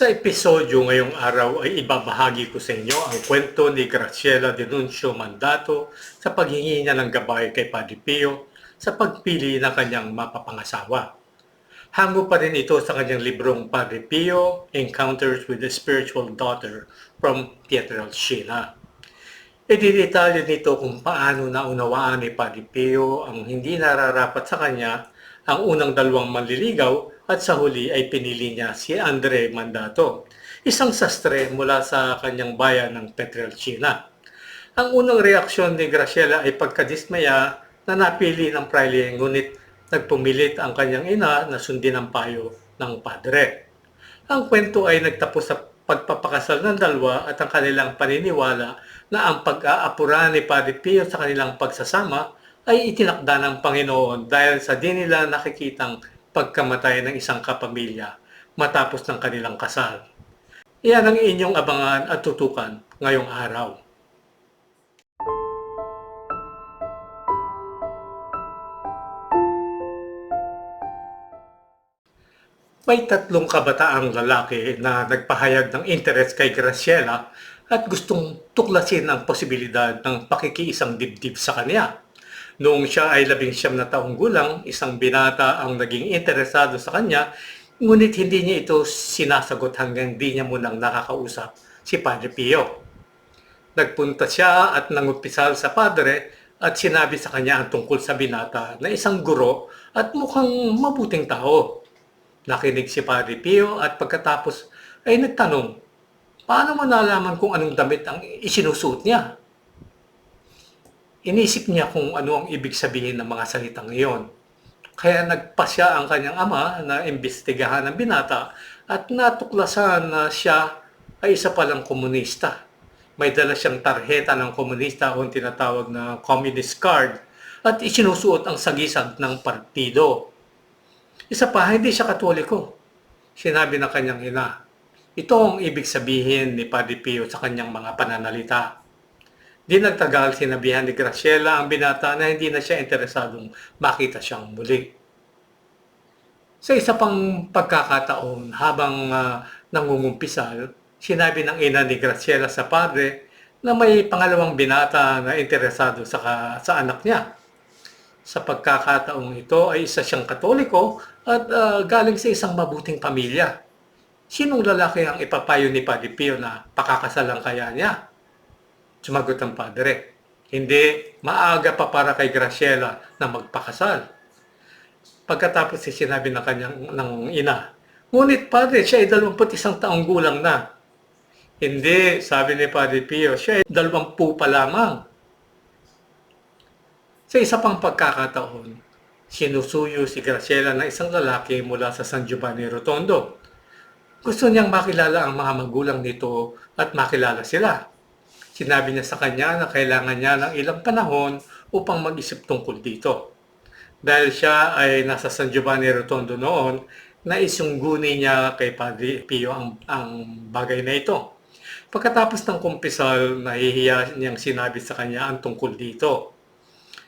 Sa episodyo ngayong araw ay ibabahagi ko sa inyo ang kwento ni Graciela Denuncio Mandato sa paghingi niya ng gabay kay Padre Pio sa pagpili ng kanyang mapapangasawa. Hango pa rin ito sa kanyang librong Padre Pio, Encounters with the Spiritual Daughter from Pietrelcina. Ididetalye nito kung paano naunawaan ni Padre Pio ang hindi nararapat sa kanya ang unang dalawang manliligaw at sa huli ay pinili niya si Andre Mandato, isang sastre mula sa kanyang bayan ng Petrelcina. Ang unang reaksyon ni Graciela ay pagkadismaya na napili ng praile ngunit nagpumilit ang kanyang ina na sundin ang payo ng padre. Ang kwento ay nagtapos sa pagpapakasal ng dalawa at ang kanilang paniniwala na ang pag-aapura ni Padre Pio sa kanilang pagsasama ay itinakda ng Panginoon dahil sa di nila nakikitang pagkamatay ng isang kapamilya matapos ng kanilang kasal. Iyan ang inyong abangan at tutukan ngayong araw. May tatlong kabataang lalaki na nagpahayag ng interes kay Graciela at gustong tuklasin ang posibilidad ng pakikiisang dibdib sa kanya. Noong siya ay labing siyam na taong gulang, isang binata ang naging interesado sa kanya, ngunit hindi niya ito sinasagot hanggang di niya munang nakakausap si Padre Pio. Nagpunta siya at nangupisal sa padre at sinabi sa kanya ang tungkol sa binata na isang guro at mukhang mabuting tao. Nakinig si Padre Pio at pagkatapos ay nagtanong, paano mo nalaman kung anong damit ang isinusuot niya? Inisip niya kung ano ang ibig sabihin ng mga salitang iyon. Kaya nagpasya ang kanyang ama na imbestigahan ang binata at natuklasan na siya ay isa palang komunista. May dala siyang tarheta ng komunista o tinatawag na communist card at isinusuot ang sagisag ng partido. Isa pa, hindi siya katoliko. Sinabi ng kanyang ina, ito ang ibig sabihin ni Padre Pio sa kanyang mga pananalita. Di nagtagal, sinabihan ni Graciela ang binata na hindi na siya interesadong makita siyang muli. Sa isa pang pagkakataon, habang uh, nangungumpisal, sinabi ng ina ni Graciela sa padre na may pangalawang binata na interesado sa, sa anak niya. Sa pagkakataong ito ay isa siyang katoliko at uh, galing sa isang mabuting pamilya. Sinong lalaki ang ipapayo ni Padre Pio na pakakasalan kaya niya? Sumagot ang padre, hindi, maaga pa para kay Graciela na magpakasal. Pagkatapos si sinabi ng kanyang ng ina, ngunit padre, siya ay 21 taong gulang na. Hindi, sabi ni Padre Pio, siya ay 20 pa lamang. Sa isa pang pagkakataon, sinusuyo si Graciela na isang lalaki mula sa San Giovanni Rotondo. Gusto niyang makilala ang mga magulang nito at makilala sila. Sinabi niya sa kanya na kailangan niya ng ilang panahon upang mag-isip tungkol dito. Dahil siya ay nasa San Giovanni Rotondo noon, naisungguni niya kay Padre Pio ang, ang bagay na ito. Pagkatapos ng kumpisal, nahihiya niyang sinabi sa kanya ang tungkol dito.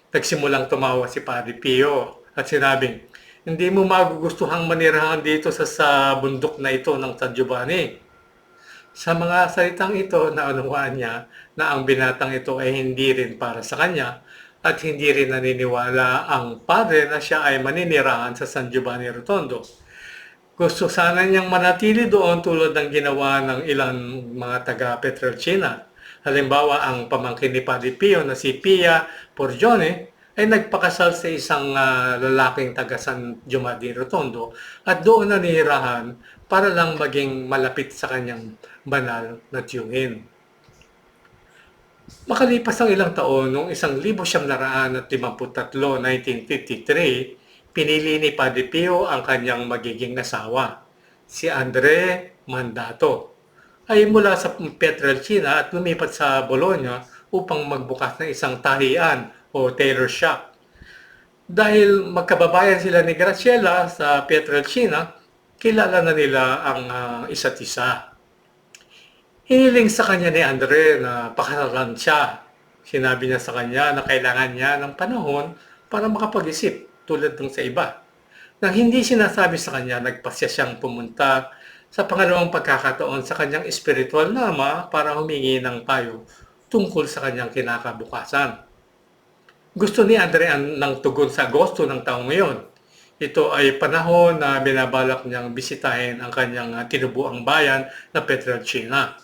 Nagsimulang tumawa si Padre Pio at sinabing, hindi mo magugustuhang manirahan dito sa, sa bundok na ito ng San Giovanni. Sa mga salitang ito, naunawaan niya na ang binatang ito ay hindi rin para sa kanya at hindi rin naniniwala ang padre na siya ay maninirahan sa San Giovanni Rotondo. Gusto sana niyang manatili doon tulad ng ginawa ng ilang mga taga Petrelcina. Halimbawa, ang pamangkin ni Padre Pio na si Pia Porgione ay nagpakasal sa isang uh, lalaking taga San Giovanni Rotondo at doon nanirahan para lang maging malapit sa kanyang banal na tiyungin. Makalipas ang ilang taon, noong 1953, 1953, pinili ni Padre Pio ang kanyang magiging asawa, si Andre Mandato. Ay mula sa Petrelcina at lumipat sa Bologna upang magbukas ng isang tahian o tailor shop. Dahil magkababayan sila ni Graciela sa Petrelcina, kilala na nila ang uh, isa't isa. Hiniling sa kanya ni Andre na pakaralan siya. Sinabi niya sa kanya na kailangan niya ng panahon para makapag-isip tulad ng sa iba. Nang hindi sinasabi sa kanya, nagpasya siyang pumunta sa pangalawang pagkakataon sa kanyang espiritual na ama para humingi ng payo tungkol sa kanyang kinakabukasan. Gusto ni Andre ang ng tugon sa Agosto ng taong ngayon. Ito ay panahon na binabalak niyang bisitahin ang kanyang ah, tinubuang bayan na Petrelcina.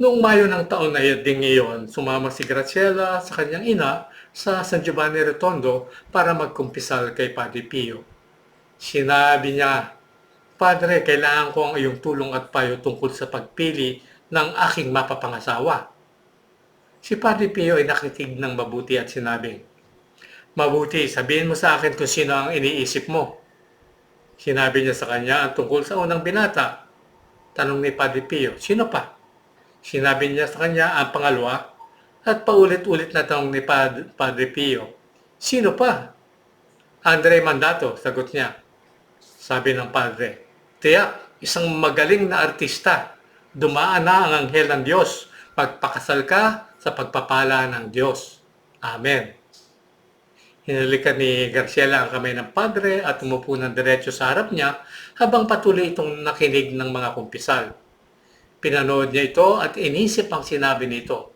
Noong Mayo ng taon na ding iyon, sumama si Graciela sa kanyang ina sa San Giovanni Rotondo para magkumpisal kay Padre Pio. Sinabi niya, Padre, kailangan ko ang iyong tulong at payo tungkol sa pagpili ng aking mapapangasawa. Si Padre Pio ay nakitig ng mabuti at sinabi, Mabuti, sabihin mo sa akin kung sino ang iniisip mo. Sinabi niya sa kanya ang tungkol sa unang binata. Tanong ni Padre Pio, sino pa? Sinabi niya sa kanya ang pangalawa at paulit-ulit na tanong ni Pad- Padre Pio, sino pa? Andre Mandato, sagot niya. Sabi ng Padre, Tiyak, isang magaling na artista. Dumaan na ang anghel ng Diyos. Pagpakasal ka sa pagpapala ng Diyos. Amen. Hinalikan ni Garciela ang kamay ng padre at umupo ng diretso sa harap niya habang patuloy itong nakinig ng mga kumpisal. Pinanood niya ito at inisip ang sinabi nito.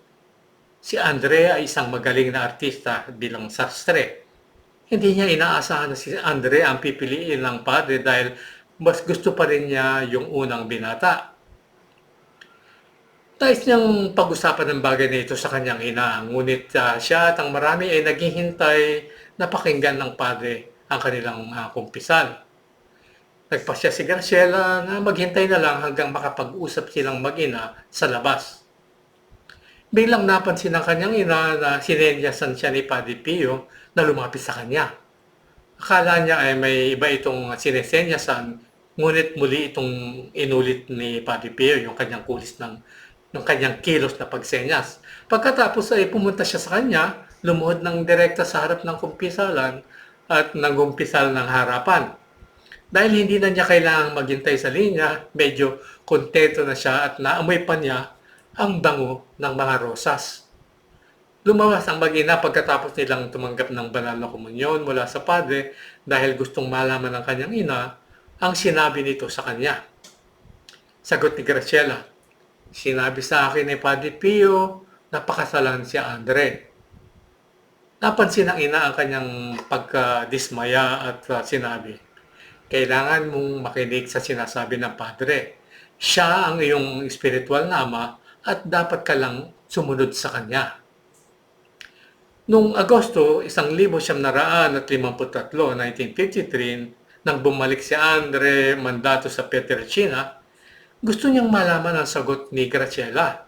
Si Andre ay isang magaling na artista bilang sastre. Hindi niya inaasahan na si Andre ang pipiliin ng padre dahil mas gusto pa rin niya yung unang binata. Nais niyang pag-usapan ng bagay na ito sa kanyang ina, ngunit ah, siya at ang marami ay naghihintay na pakinggan ng padre ang kanilang uh, kumpisal. Nagpasya si Graciela na maghintay na lang hanggang makapag-usap silang mag-ina sa labas. Biglang napansin ng kanyang ina na sinenyasan siya ni Padre Pio na lumapit sa kanya. Akala niya ay may iba itong sinesenyasan, ngunit muli itong inulit ni Padre Pio yung kanyang kulis ng ng kanyang kilos na pagsenyas. Pagkatapos ay pumunta siya sa kanya, lumuhod ng direkta sa harap ng kumpisalan at nagumpisal ng harapan. Dahil hindi na niya kailangang maghintay sa linya, medyo kontento na siya at naamoy pa niya ang bango ng mga rosas. Lumawas ang mag-ina pagkatapos nilang tumanggap ng banal na komunyon mula sa padre dahil gustong malaman ng kanyang ina ang sinabi nito sa kanya. Sagot ni Graciela, Sinabi sa akin ni Padre Pio na pakasalan si Andre. Napansin ng ina ang kanyang pagkadismaya at uh, sinabi, Kailangan mong makinig sa sinasabi ng Padre. Siya ang iyong spiritual na ama at dapat ka lang sumunod sa kanya. Noong Agosto, 1953, 1953, nang bumalik si Andre Mandato sa Peterchina, gusto niyang malaman ang sagot ni Graciela.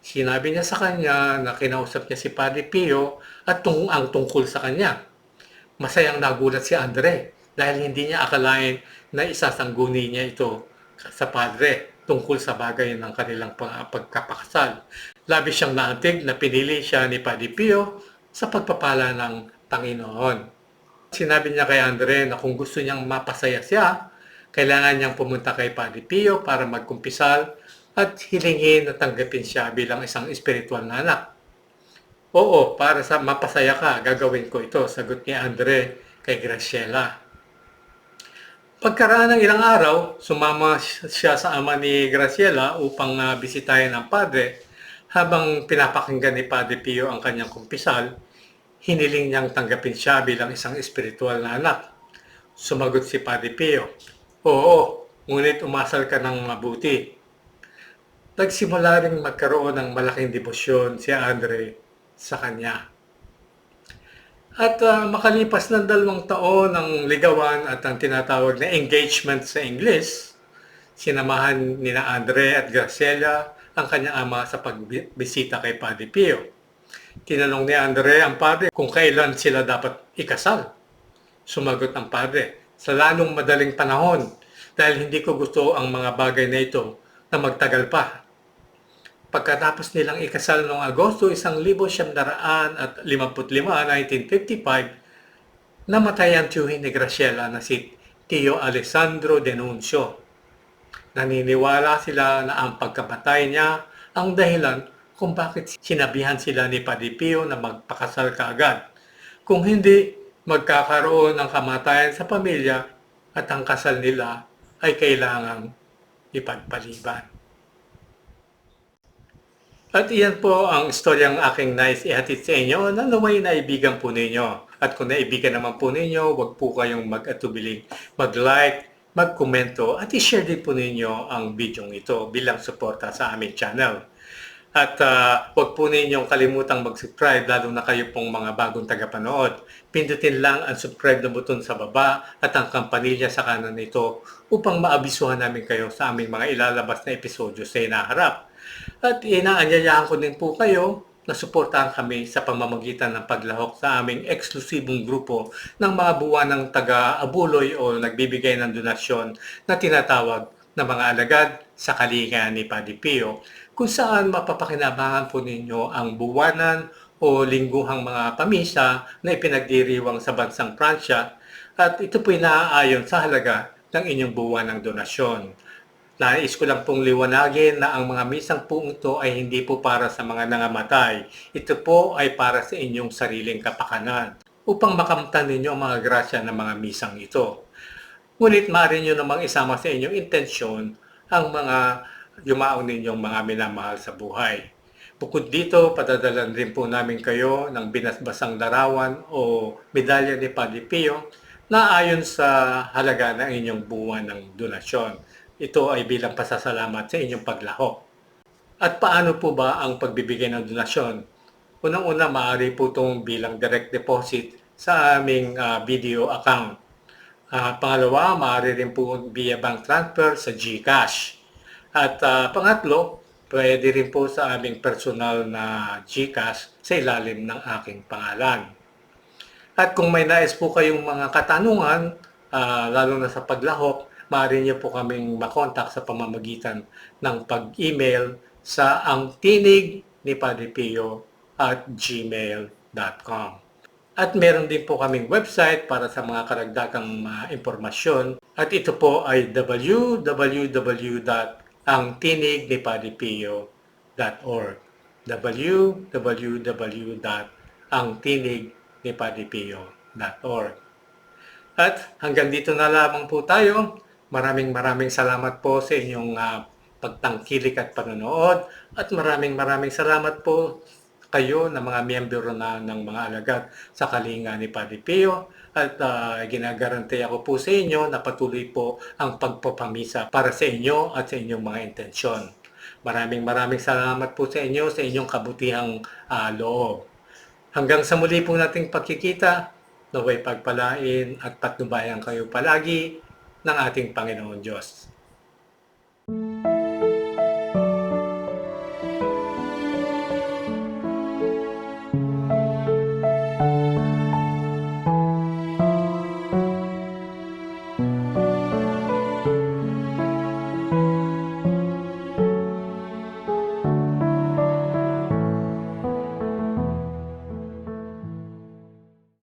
Sinabi niya sa kanya na kinausap niya si Padre Pio at tung ang tungkol sa kanya. Masayang nagulat si Andre dahil hindi niya akalain na isasangguni niya ito sa Padre tungkol sa bagay ng kanilang pag- pagkapakasal. Labis siyang naantig na pinili siya ni Padre Pio sa pagpapala ng Panginoon. Sinabi niya kay Andre na kung gusto niyang mapasaya siya, kailangan niyang pumunta kay Padre Pio para magkumpisal at hilingin na tanggapin siya bilang isang espiritual na anak. Oo, para sa mapasaya ka, gagawin ko ito, sagot ni Andre kay Graciela. Pagkaraan ng ilang araw, sumama siya sa ama ni Graciela upang uh, bisitahin ang padre. Habang pinapakinggan ni Padre Pio ang kanyang kumpisal, hiniling niyang tanggapin siya bilang isang espiritual na anak. Sumagot si Padre Pio, Oo, ngunit umasal ka ng mabuti. Nagsimula rin magkaroon ng malaking debosyon si Andre sa kanya. At uh, makalipas ng dalawang taon ng ligawan at ang tinatawag na engagement sa English, sinamahan ni na Andre at Graciela ang kanyang ama sa pagbisita kay Padre Pio. Tinanong ni Andre ang padre kung kailan sila dapat ikasal. Sumagot ang padre, sa lalong madaling panahon dahil hindi ko gusto ang mga bagay na ito na magtagal pa. Pagkatapos nilang ikasal noong Agosto 1955, 1955, namatay ang tiyuhin ni Graciela na si Tio Alessandro Denuncio. Naniniwala sila na ang pagkamatay niya ang dahilan kung bakit sinabihan sila ni Padre Pio na magpakasal kaagad. Kung hindi, magkakaroon ng kamatayan sa pamilya at ang kasal nila ay kailangang ipagpaliban. At iyan po ang istoryang aking nais ihatid sa inyo na naway naibigan po ninyo. At kung naibigan naman po ninyo, huwag po kayong mag-atubiling mag-like, mag-komento at i-share din po ninyo ang video ito bilang suporta sa aming channel. At uh, huwag po ninyong kalimutang mag-subscribe lalo na kayo pong mga bagong tagapanood. Pindutin lang ang subscribe na button sa baba at ang kampanilya sa kanan nito upang maabisuhan namin kayo sa aming mga ilalabas na episodyo sa inaharap. At inaanyayahan ko din po kayo na suportahan kami sa pamamagitan ng paglahok sa aming eksklusibong grupo ng mga buwanang taga-abuloy o nagbibigay ng donasyon na tinatawag na mga alagad sa kalinga ni Padre Pio kung saan mapapakinabangan po ninyo ang buwanan o lingguhang mga pamisa na ipinagdiriwang sa bansang Pransya at ito po naaayon sa halaga ng inyong buwanang donasyon. Nais ko lang pong liwanagin na ang mga misang po ito ay hindi po para sa mga nangamatay. Ito po ay para sa inyong sariling kapakanan upang makamtan ninyo ang mga grasya ng mga misang ito. Ngunit maaari nyo namang isama sa inyong intensyon ang mga yumaong ninyong mga minamahal sa buhay. Bukod dito, padadalan rin po namin kayo ng binasbasang larawan o medalya ni Padre Pio na ayon sa halaga ng inyong buwan ng donasyon. Ito ay bilang pasasalamat sa inyong paglahok. At paano po ba ang pagbibigay ng donasyon? Unang-una, maaari po itong bilang direct deposit sa aming uh, video account. Uh, pangalawa, maaari rin po via bank transfer sa GCash. At uh, pangatlo, pwede rin po sa aming personal na GCash sa ilalim ng aking pangalan. At kung may nais po kayong mga katanungan, uh, lalo na sa paglahok, maaari niyo po kaming makontak sa pamamagitan ng pag-email sa ang tinig ni Padre Pio at gmail.com. At meron din po kaming website para sa mga karagdagang uh, impormasyon. At ito po ay www.angtinignipadipio.org www.angtinignipadipio.org At hanggang dito na lamang po tayo. Maraming maraming salamat po sa inyong uh, pagtangkilik at panonood. At maraming maraming salamat po kayo na mga miyembro na ng mga alagad sa kalinga ni Padre Pio at uh, ginagaranti ako po sa inyo na patuloy po ang pagpapamisa para sa inyo at sa inyong mga intensyon. Maraming maraming salamat po sa inyo sa inyong kabutihang uh, loob. Hanggang sa muli po nating pagkikita, naway pagpalain at patnubayan kayo palagi ng ating Panginoon Diyos.